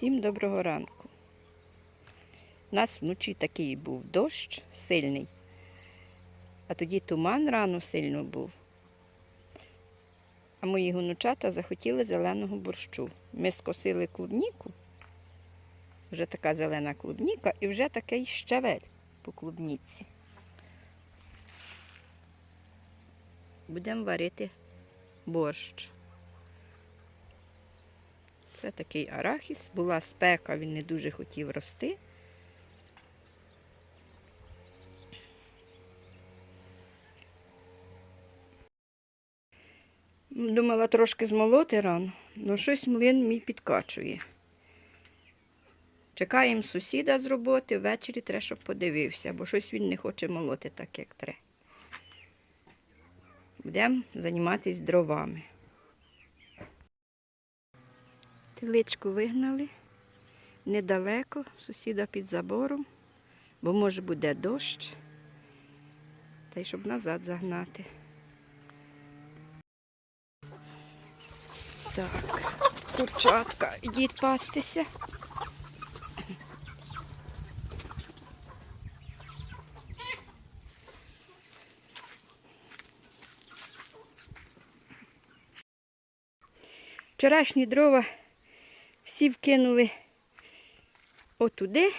Всім доброго ранку. У нас вночі такий був дощ сильний, а тоді туман рано сильно був. А мої гонучата захотіли зеленого борщу. Ми скосили клубніку, вже така зелена клубніка і вже такий щавель по клубніці. Будемо варити борщ. Це такий арахіс. Була спека, він не дуже хотів рости. Думала трошки змолоти рано, але щось млин мій підкачує. Чекаємо сусіда з роботи, ввечері треба, щоб подивився, бо щось він не хоче молоти так, як треба. Будемо займатися дровами. Теличку вигнали недалеко, сусіда під забором, бо може буде дощ, та й щоб назад загнати. Так, курчатка, ідіть пастися. Вчорашні дрова всі вкинули отуди.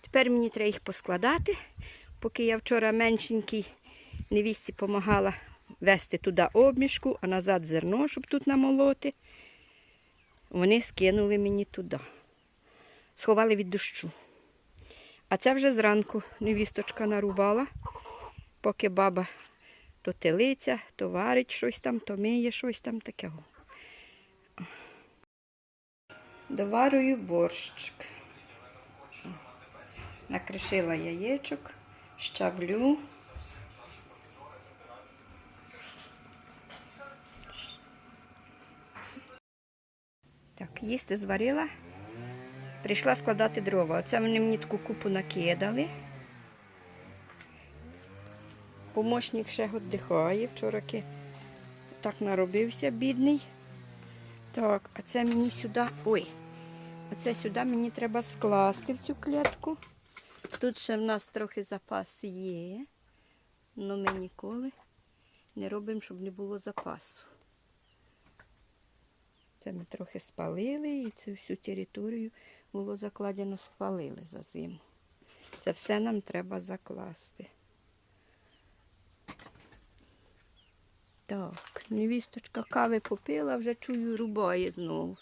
Тепер мені треба їх поскладати, поки я вчора меншенькій невісті допомагала вести туди обмішку, а назад зерно, щоб тут намолоти. Вони скинули мені туди. Сховали від дощу. А це вже зранку невісточка нарубала, поки баба то телиця, то варить щось там, то миє щось там такого. Доварую борщик. Накришила яєчок, щавлю. Так, їсти зварила. Прийшла складати дрова. Оце вони мені таку купу накидали. Помощник ще віддихає. Вчора так наробився, бідний. Так, а це мені сюди. Ой, оце сюди мені треба скласти в цю клітку. Тут ще в нас трохи запас є, але ми ніколи не робимо, щоб не було запасу. Це ми трохи спалили і цю всю територію було закладено, спалили за зиму. Це все нам треба закласти. Так, невісточка кави попила, вже чую, рубає знову.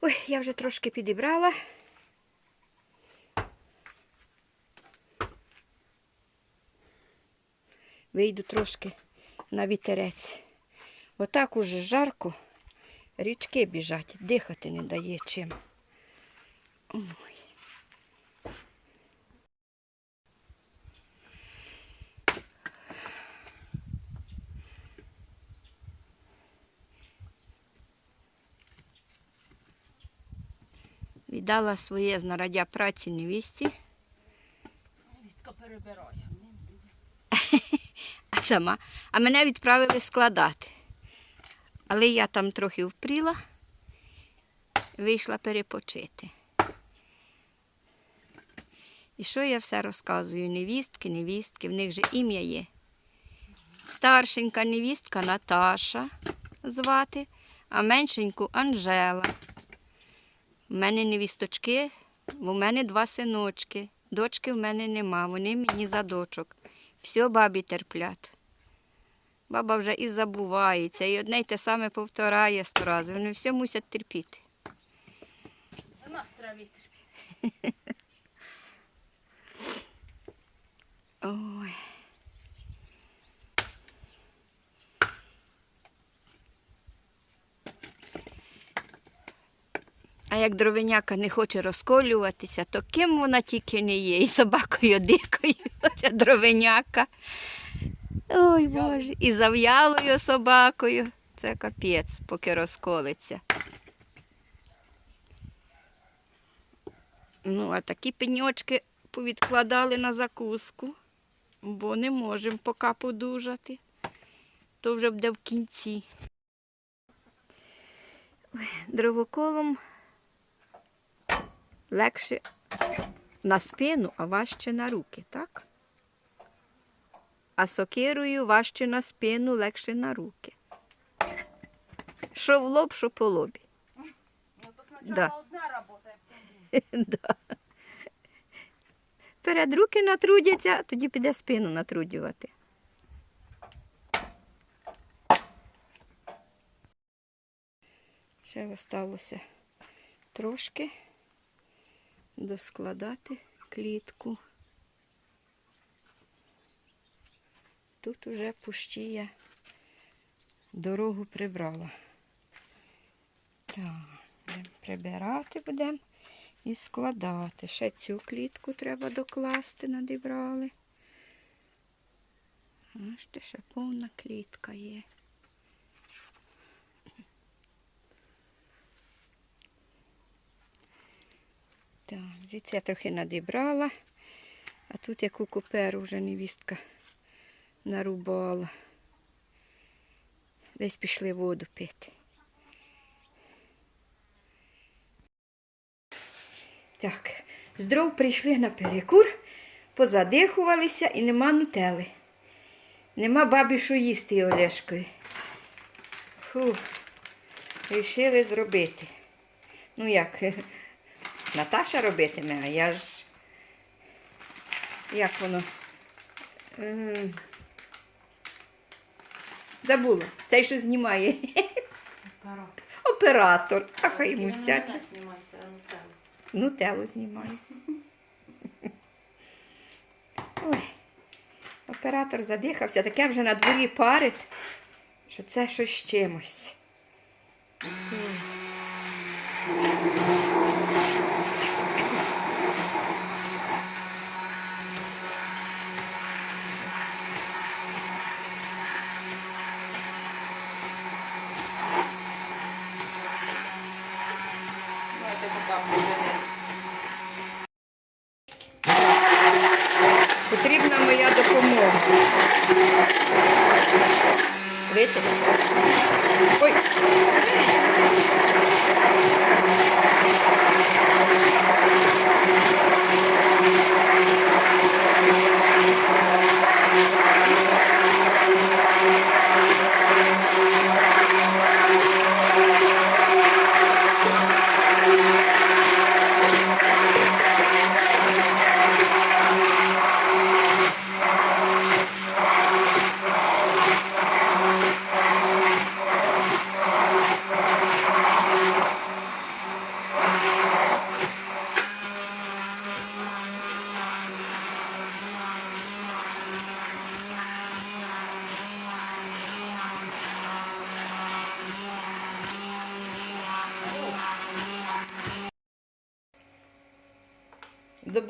Ой, я вже трошки підібрала. Вийду трошки на вітерець. Отак уже жарко, річки біжать, дихати не дає чим. Ой. Віддала своє знаряддя праці невісті, Вістка перебирає. а сама, а мене відправили складати. Але я там трохи впріла, вийшла перепочити. І що я все розказую? Невістки, невістки, в них же ім'я є. Старшенька невістка Наташа звати, а меншеньку Анжела. У мене невісточки, у мене два синочки. Дочки в мене нема, вони мені за дочок. Все бабі терплять. Баба вже і забувається, і одне й те саме повторяє сто разів. Вони все мусять терпіти. Нас треба Ой. А як дровиняка не хоче розколюватися, то ким вона тільки не є, і собакою дикою, оця дровиняка. Ой Боже, і зав'ялою собакою. Це капець, поки розколиться. Ну, а такі пеньочки повідкладали на закуску, бо не можемо поки подужати. То вже буде в кінці. Дровоколом легше на спину, а важче на руки, так? А сокирою важче на спину, легше на руки. Що в лоб, що по лобі. Ну то спочатку Да. одна робота, як. Да. Перед руки натрудяться, а тоді піде спину натрудювати. Ще осталося трошки доскладати клітку. Тут уже пущія дорогу прибрала. Так, будемо прибирати будемо і складати. Ще цю клітку треба докласти, надібрали. Бачите, ще повна клітка є. Так, звідси я трохи надібрала, а тут яку куперу вже невістка нарубала. Десь пішли воду пити. Так, з дров прийшли на перекур, позадихувалися і нема нутели. Нема бабі, що їсти Олешкою. Фу, рішили зробити. Ну як, Наташа робитиме, а я ж. Як воно? Забула. Цей, що знімає. Оператор. А хай йому сяче. Нутеллу знімаю. Ой, оператор задихався, таке вже на дворі парить, що це щось чимось.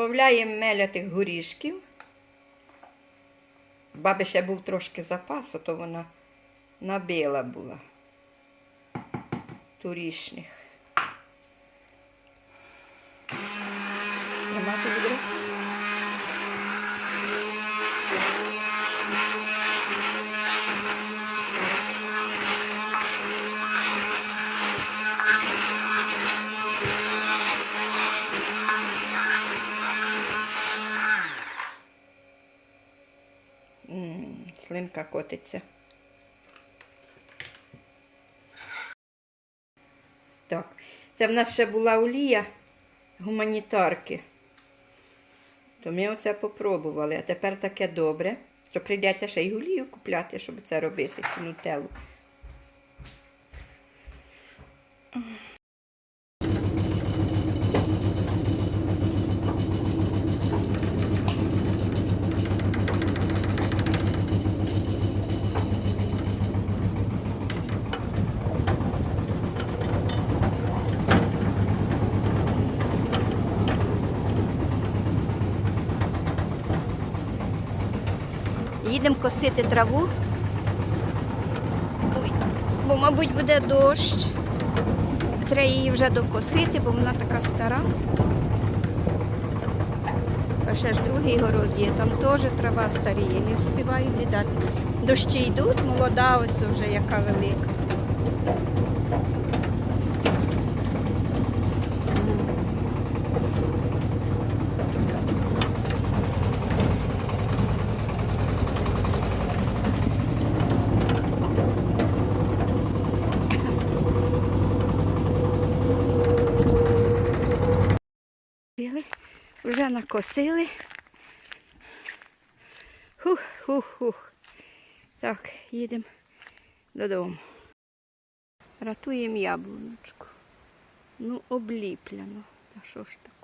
Добавляємо мелятих горішків. Баби ще був трошки запасу, то вона набила була турішних. М, котиться. Так, це в нас ще була олія гуманітарки. То ми оце попробували, а тепер таке добре, що прийдеться ще й олію купляти, щоб це робити, цю нутеллу. Їдемо косити траву. Ой, бо, мабуть, буде дощ. Треба її вже докосити, бо вона така стара. А ще ж другий город є, там теж трава старіє, не встигаю віддати. дощі йдуть, молода ось вже яка велика. Вже накосили. Хух, хух, хух. Так, їдемо додому. Ратуємо яблуночку. Ну, обліпляно. Та що ж таке?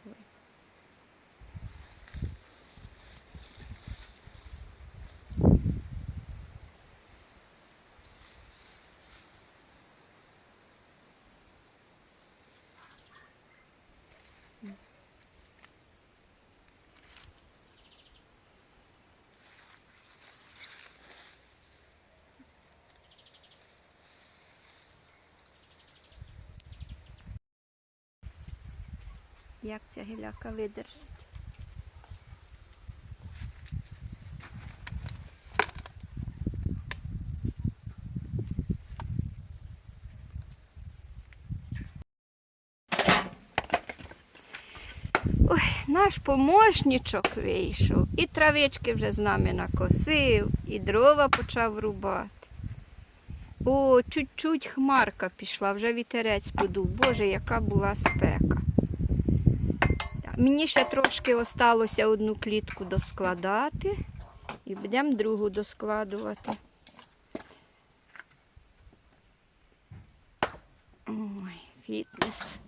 Як ця гіляка видержить? Ой, наш помощничок вийшов, і травички вже з нами накосив, і дрова почав рубати. О, чуть-чуть хмарка пішла, вже вітерець подув. Боже, яка була спека. Мені ще трошки осталося одну клітку доскладати і будемо другу доскладувати. Ой, фітнес.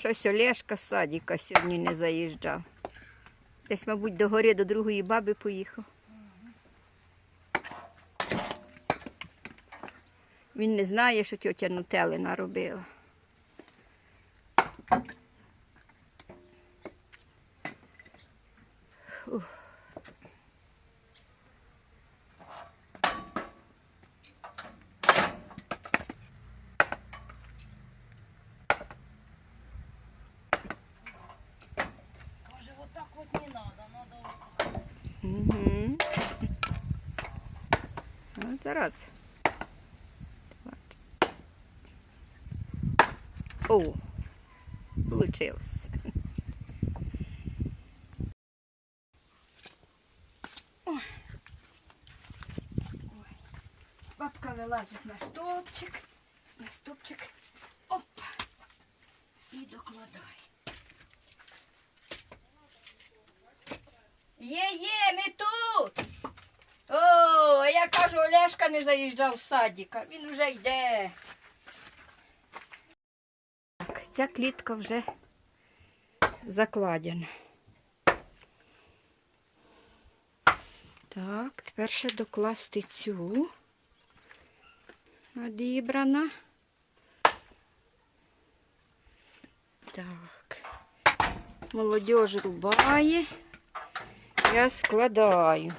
Щось Олешка з садіка сьогодні не заїжджав. Десь, мабуть, до гори до другої баби поїхав. Він не знає, що тьотя Нутелина наробила. Ну, зараз. От. О, получилось. Ой. Ой. Бабка вилазить на стовпчик, на стовпчик. Опа. І докладає. Є, є, ми тут. Кажу, Олешка не заїжджав з садіка. Він вже йде. Так, ця клітка вже закладена. Так, тепер ще докласти цю. Надібрана. Так. Молодіж рубає. Я складаю.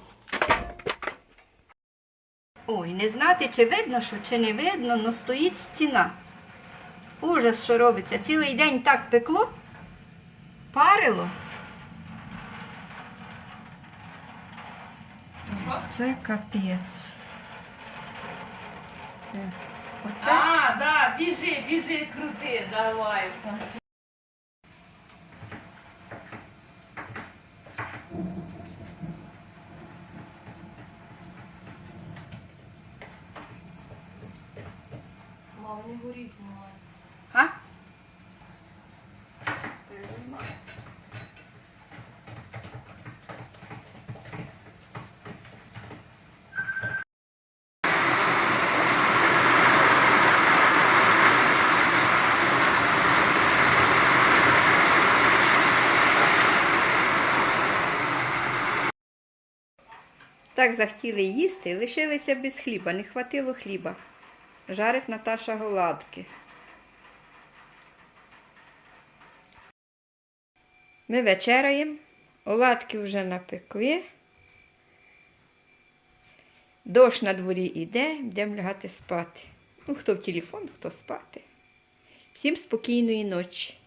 Ой, не знати, чи видно, що, чи не видно, але стоїть стіна. Ужас, що робиться. Цілий день так пекло, парило. Це капець. Е, Оце А, да, біжи, біжи, крути, давай. Це. Мам, не горіть, знімай. А? Так захотіли їсти, лишилися без хліба, не хватило хліба. Жарить Наташа голадки. Ми вечеряємо, оладки вже напекли. Дощ на дворі йде, йдемо лягати спати. Ну, хто в телефон, хто спати. Всім спокійної ночі.